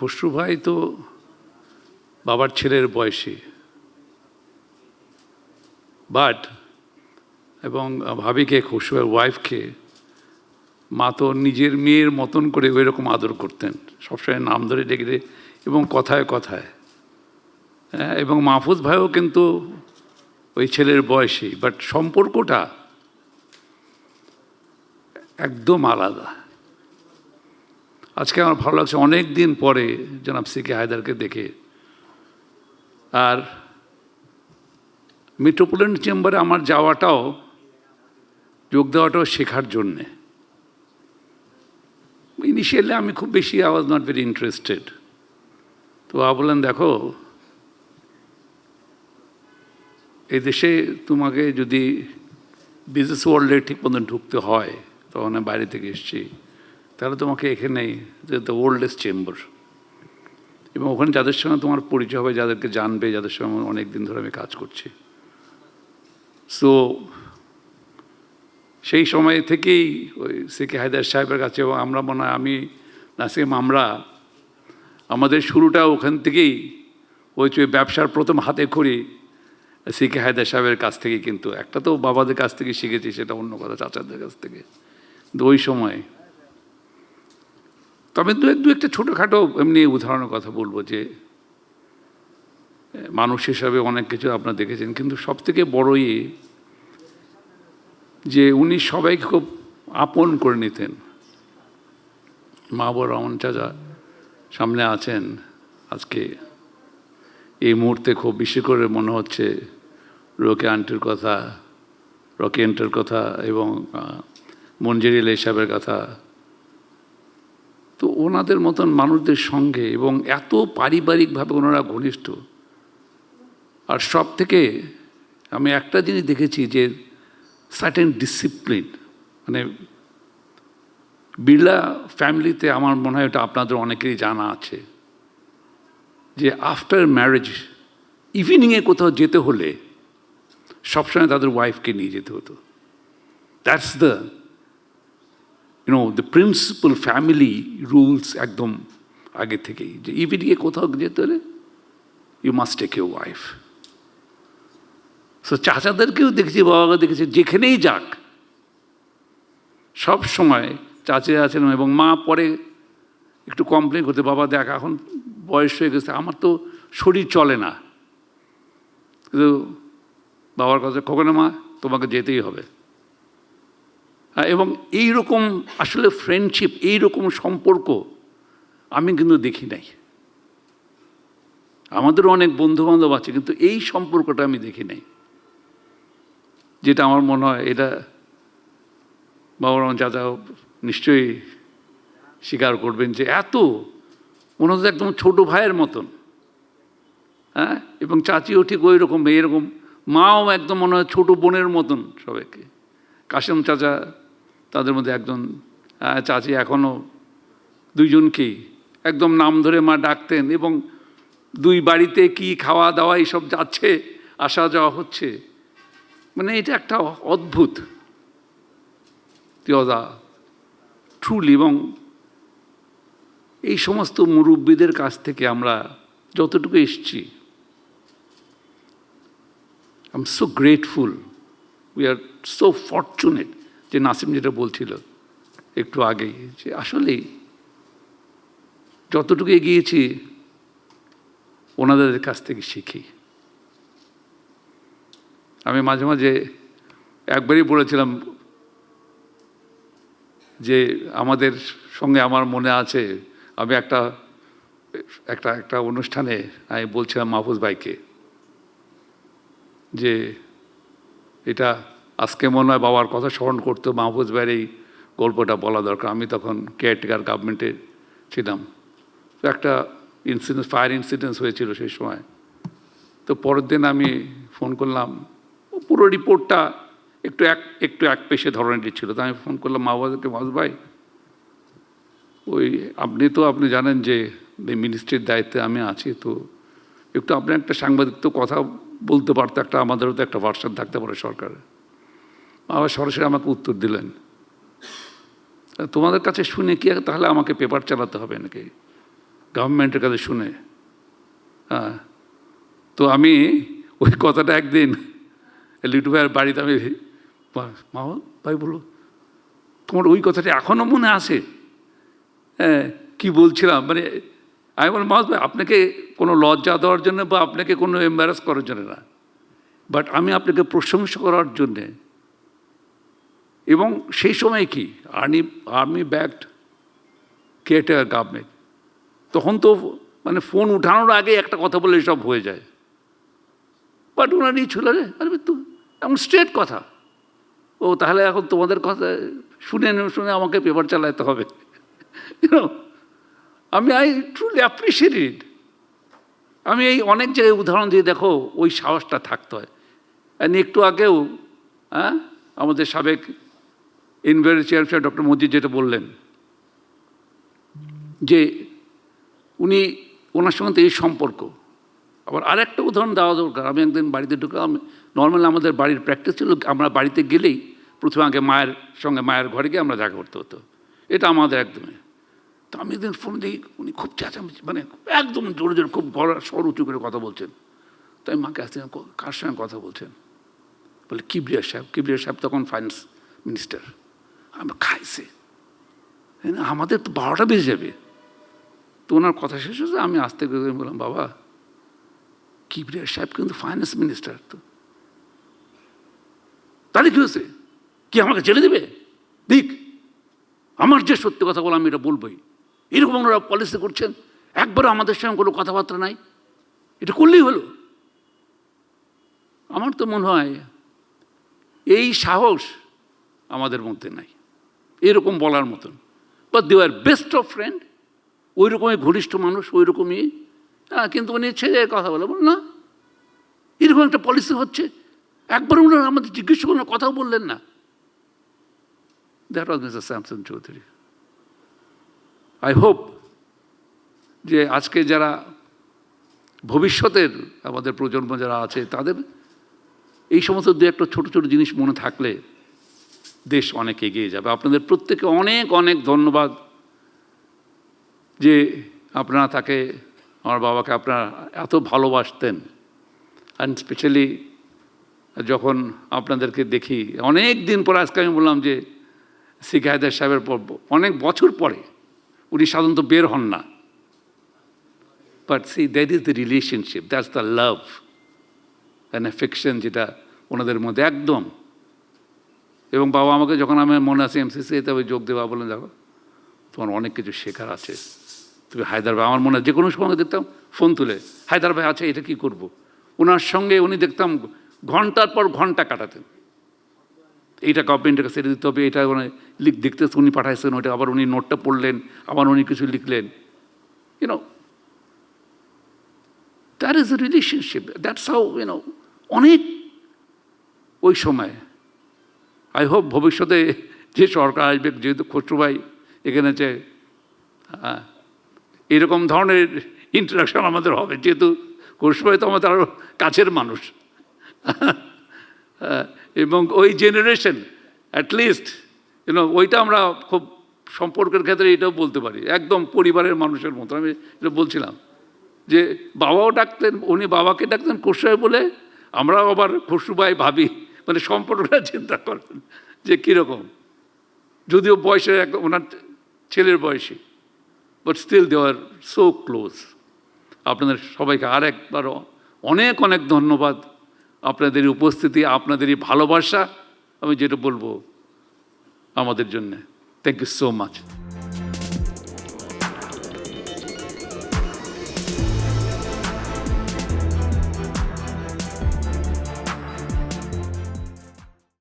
খসরু ভাই তো বাবার ছেলের বয়সী। বাট এবং ভাবিকে খসরুয়ের ওয়াইফকে মা তো নিজের মেয়ের মতন করে ওই রকম আদর করতেন। সবসময় নাম ধরে ডেকে ডেকে এবং কথায় কথায়। হ্যাঁ, এবং মাহফুজ ভাইও কিন্তু ওই ছেলের বয়সী বাট সম্পর্কটা একদম আলাদা। আজকে আমার ভালো লাগছে, অনেক দিন পরে জনাব সিকে হায়দারকে দেখে। আর মেট্রোপলিটন চেম্বারে আমার যাওয়াটাও, যোগ দেওয়াটাও শেখার জন্যে। ইনিশিয়ালি আমি খুব বেশি I was not very interested তো বললেন, দেখো, এই দেশে তোমাকে যদি বিজনেস ওয়ার্ল্ডে ঠিক মতন ঢুকতে হয়, তখন বাইরে থেকে এসেছি। তাহলে তোমাকে এখানেই দ্য ওল্ডেস্ট চেম্বার এবং ওখানে যাদের সঙ্গে তোমার পরিচয় হবে, যাদেরকে জানবে, যাদের সঙ্গে আমার অনেক দিন ধরে আমি কাজ করছি। সো সেই সময় থেকেই ওই সিকে হায়দার সাহেবের কাছে এবং আমরা মনে হয় আমি, নাসিম, আমরা, আমাদের শুরুটা ওখান থেকেই ওই যে ব্যবসার প্রথম হাতে খড়ি সিকে হায়দার সাহেবের কাছ থেকে কিন্তু। একটা তো বাবাদের কাছ থেকে শিখেছি, সেটা অন্য কথা, চাচাদের কাছ থেকে। ওই সময় তবে দু এক দু একটা ছোটোখাটো এমনি উদাহরণের কথা বলব যে, মানুষ হিসাবে অনেক কিছু আপনারা দেখেছেন, কিন্তু সব থেকে বড়ই যে উনি সবাইকে খুব আপন করে নিতেন। মাহবুর রহমান চাচা সামনে আছেন, আজকে এই মুহূর্তে খুব বেশি করে মনে হচ্ছে রোকে আন্টির কথা, রকি আন্টির কথা এবং মঞ্জুরি সাহেবের কথা। তো ওনাদের মতন মানুষদের সঙ্গে এবং এত পারিবারিকভাবে ওনারা ঘনিষ্ঠ। আর সব থেকে আমি একটা জিনিস দেখেছি যে সার্টেন ডিসিপ্লিন মানে বিড়লা ফ্যামিলিতে আমার মনে হয় এটা আপনাদের অনেকেরই জানা আছে। যে আফটার ম্যারেজ ইভিনিংয়ে কোথাও যেতে হলে সবসময় তাদের ওয়াইফকে নিয়ে যেতে হতো। That's the you know the principal family rules একদম আগে থেকেই যে ইভিনিংয়ে কোথাও যেতে হলে you must take you wife so চাচাদেরকেও দেখেছি, বাবাকে দেখেছি, যেখানেই যাক। সব সময় চাচি আছেন এবং মা পরে একটু কমপ্লেন করতে, বাবা, দেখ, এখন বয়স হয়ে গেছে, আমার তো শরীর চলে না। কিন্তু বাবার কাছে কখনো মা, তোমাকে যেতেই হবে। এবং এই রকম আসলে ফ্রেন্ডশিপ এই রকম সম্পর্ক আমি কিন্তু দেখি নাই। আমাদেরও অনেক বন্ধু বান্ধব আছে, কিন্তু এই সম্পর্কটা আমি দেখি নাই। যেটা আমার মনে হয় এটা বাবার আমার চাচা নিশ্চয়ই স্বীকার করবেন যে এত মনে হচ্ছে একদম ছোটো ভাইয়ের মতন। হ্যাঁ? এবং চাচিও ঠিক ওই রকম এরকম মাও একদম মনে হয় ছোটো বোনের মতন সবাইকে। কাশেম চাচা তাদের মধ্যে একজন চাচি এখনও দুইজনকেই একদম নাম ধরে মা ডাকতেন এবং দুই বাড়িতে কি খাওয়া দাওয়া এইসব যাচ্ছে, আসা যাওয়া হচ্ছে। মানে এটা একটা অদ্ভুত। তিয়দা ট্রুলি এবং এই সমস্ত মুরব্বীদের কাছ থেকে আমরা যতটুকু এসছি I am so grateful we are so fortunate যে নাসিম যেটা বলছিল একটু আগেই, যে আসলেই যতটুকু এগিয়েছি, ওনাদের কাছ থেকে শিখি। আমি মাঝে মাঝে একবারই বলেছিলাম যে আমাদের সঙ্গে আমার মনে আছে, আমি একটা একটা একটা অনুষ্ঠানে আমি বলছিলাম মাহফুজ ভাইকে যে এটা আজকে মনে হয় বাবার কথা স্মরণ করতো মাহফুজ ভাইয়ের এই গল্পটা বলা দরকার। আমি তখন কেয়ারটেকার গভর্নমেন্টে ছিলাম। তো একটা ইনসিডেন্স ফায়ার ইনসিডেন্স হয়েছিল সেই সময়। তো পরের দিন আমি ফোন করলাম। পুরো রিপোর্টটা একটু এক একটু এক পেশে ধরনের ছিল। তো আমি ফোন করলাম মা বাবাকে মাস ভাই, ওই আপনি তো, আপনি জানেন যে মিনিস্ট্রির দায়িত্বে আমি আছি। তো একটু আপনি একটা সাংবাদিক তো কথা বলতে পারতো, একটা আমাদেরও তো একটা ভার্সান থাকতে পারে সরকারের। আবার সরাসরি আমাকে উত্তর দিলেন। তোমাদের কাছে শুনে কি তাহলে আমাকে পেপার চালাতে হবে নাকি? গভর্নমেন্টের কাছে শুনে। হ্যাঁ। তো আমি ওই কথাটা একদিন লিটু ভাইয়ের বাড়িতে আমি মা ভাই বলো তোমার ওই কথাটা এখনও মনে আছে? হ্যাঁ কী বলছিলাম? মানে আমি বললাম, মাস ভাই, আপনাকে কোনো লজ্জা দেওয়ার জন্য বা আপনাকে কোনো এম্বারাস করার জন্য না। বাট আমি আপনাকে প্রশংসা করার জন্যে এবং সেই সময় কি? Army army backed caretaker government তখন তো মানে ফোন উঠানোর আগে একটা কথা বলে সব হয়ে যায়। বাট ওনারই ছিল রে আরে তো এমন স্ট্রেট কথা। ও তাহলে এখন তোমাদের কথা শুনে শুনে আমাকে পেপার চালাতে হবে। আমি আই ট্রুলি অ্যাপ্রিসিয়েট ইট আমি এই অনেক জায়গায় উদাহরণ দিয়ে দেখো, ওই সাহসটা থাকতে হয়। একটু আগেও হ্যাঁ আমাদের সাবেক ইনভেরি চেয়ারম্যান ডক্টর মজিদ যেটা বললেন, যে উনি ওনার সঙ্গে এই সম্পর্ক। আবার আরেকটা উদাহরণ দেওয়া দরকার, আমি একদিন বাড়িতে ঢুকলাম, নর্মাল আমাদের বাড়ির প্র্যাকটিস ছিল, আমরা বাড়িতে গেলেই প্রথমে আগে মায়ের সঙ্গে, মায়ের ঘরে গিয়ে আমরা দেখা করতে হতো। এটা আমাদের একদমই। তো আমি একদিন ফোন দিই উনি খুব চেঁচামেচি মানে একদম জোরে জোরে খুব বড়, স্বর উঁচু করে কথা বলছেন। তো আমি মাকে আসতে কার সঙ্গে কথা বলছেন? বলে, কিবরিয়া সাহেব। কিবরিয়া সাহেব তখন ফাইন্যান্স মিনিস্টার আমি খাইছে। আমাদের তো বারোটা বেজে যাবে। তো ওনার কথা শেষ হয়েছে, আমি আসতে করে বললাম, বাবা কিবরিয়া সাহেব কিন্তু ফাইন্যান্স মিনিস্টার তো। তাহলে কী হয়েছে? কি আমাকে ছেড়ে দেবে? দিক, আমার যে সত্যি কথা বলে আমি এটা বলবোই। এরকম ওনারা পলিসি করছেন, একবারও আমাদের সঙ্গে কোনো কথাবার্তা নাই। এটা করলেই হলো। আমার তো মনে হয়, এই সাহস আমাদের মধ্যে নাই। এরকম বলার মতন। বা they are best of friend ওই রকমই ঘনিষ্ঠ মানুষ ওই রকমই হ্যাঁ কিন্তু উনি ছেড়ে কথা বলে। বল না। এরকম একটা পলিসি হচ্ছে। একবার ওনারা আমাদের জিজ্ঞেস করলেন, কথাও বললেন না। That was mister Samson Chowdhury I hope যে আজকে যারা ভবিষ্যতের আমাদের প্রজন্ম যারা আছে, তাদের এই সমস্ত দু একটা ছোটো ছোটো জিনিস মনে থাকলে দেশ অনেক এগিয়ে যাবে। আপনাদের প্রত্যেকে অনেক অনেক ধন্যবাদ যে আপনারা তাকে, আমার বাবাকে আপনারা এত ভালোবাসতেন। অ্যান্ড স্পেশালি যখন আপনাদেরকে দেখি, অনেক দিন পর আজকে আমি বললাম যে শিখ হায়দার সাহেবের পর, অনেক বছর পরে উনি সাধারণত বের হন না। But see that is the relationship that's the love and affection যেটা ওনাদের মধ্যে একদম। এবং বাবা আমাকে যখন আমি মনে আছে এমসিসিতে ওই যোগ দেওয়া বললেন, দেখো, তোমার অনেক কিছু শেখার আছে। তুমি হায়দার ভাই, আমার মনে যে কোনো সময় দেখতাম, ফোন তুলে, হায়দার ভাই আছে এটা কি করব। ওনার সঙ্গে উনি দেখতাম, ঘণ্টার পর ঘণ্টা কাটাতেন। এইটা গভর্নমেন্টের কাছে দিতে হবে, এটা মানে লিখ দেখতে উনি পাঠাইছেন ওইটা, আবার উনি নোটটা পড়লেন, আবার উনি কিছু লিখলেন। You know that is a relationship that's how you know অনেক ওই সময় আই হোপ ভবিষ্যতে যে সরকার আসবে, যেহেতু খসরু ভাই এখানে যে এরকম ধরনের ইন্টারাকশন আমাদের হবে, যেহেতু খসরু ভাই তো আমাদের আরও কাছের মানুষ। এবং ওই জেনারেশন অ্যাটলিস্ট ইউনো ওইটা আমরা খুব সম্পর্কের ক্ষেত্রে এটাও বলতে পারি। একদম পরিবারের মানুষের মতো। আমি এটা বলছিলাম যে, বাবাও ডাকতেন, উনি বাবাকে ডাকতেন খসরু বলে, আমরাও আবার খসরু ভাই ভাবি। মানে সম্পর্কটা চিন্তা করেন যে কীরকম। যদিও বয়সে এক, ওনার ছেলের বয়সী but still they are so close আপনাদের সবাইকে আর একবার অনেক অনেক ধন্যবাদ। আপনাদের উপস্থিতি, আপনাদের এই ভালোবাসা, আমি যেটা বলব আমাদের জন্যে। Thank you so much